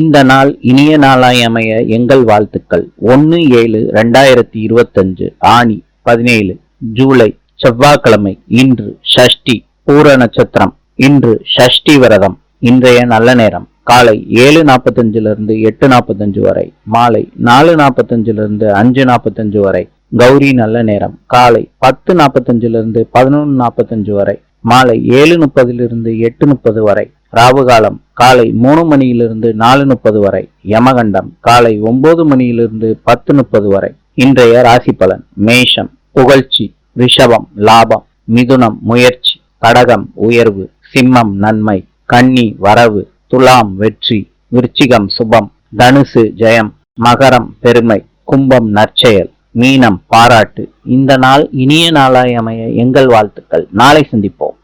இந்த நாள் இனிய நாளாய் அமைய எங்கள் வாழ்த்துக்கள். ஒன்று ஏழு ரெண்டாயிரத்தி இருபத்தஞ்சு ஆணி பதினேழு ஜூலை செவ்வாய்க்கிழமை. இன்று ஷஷ்டி பூர நட்சத்திரம். இன்று ஷஷ்டி விரதம். இன்றைய நல்ல நேரம். காலை ஏழு நாற்பத்தஞ்சிலிருந்து எட்டு நாற்பத்தஞ்சு வரை. மாலை நாலு நாற்பத்தஞ்சிலிருந்து அஞ்சு நாற்பத்தஞ்சு வரை. கௌரி நல்ல நேரம். காலை பத்து நாற்பத்தஞ்சிலிருந்து பதினொன்று நாற்பத்தஞ்சு வரை. மாலை ஏழு முப்பதிலிருந்து எட்டு முப்பது வரை. ராவுகாலம் காலை மூணு மணியிலிருந்து நாலு முப்பது வரை யமகண்டம் காலை ஒன்பது மணியிலிருந்து பத்து முப்பது வரை. இன்றைய ராசி பலன் மேஷம் புகழ்ச்சி ரிஷபம் லாபம் மிதுனம் முயற்சி கடகம் உயர்வு சிம்மம் நன்மை கன்னி வரவு துலாம் வெற்றி விருச்சிகம் சுபம் தனுசு ஜெயம் மகரம் பெருமை கும்பம் நற்செயல் மீனம் பாராட்டு. இந்த நாள் இனிய நாளாய் அமைய எங்கள் வாழ்த்துக்கள். நாளை சந்திப்போம்.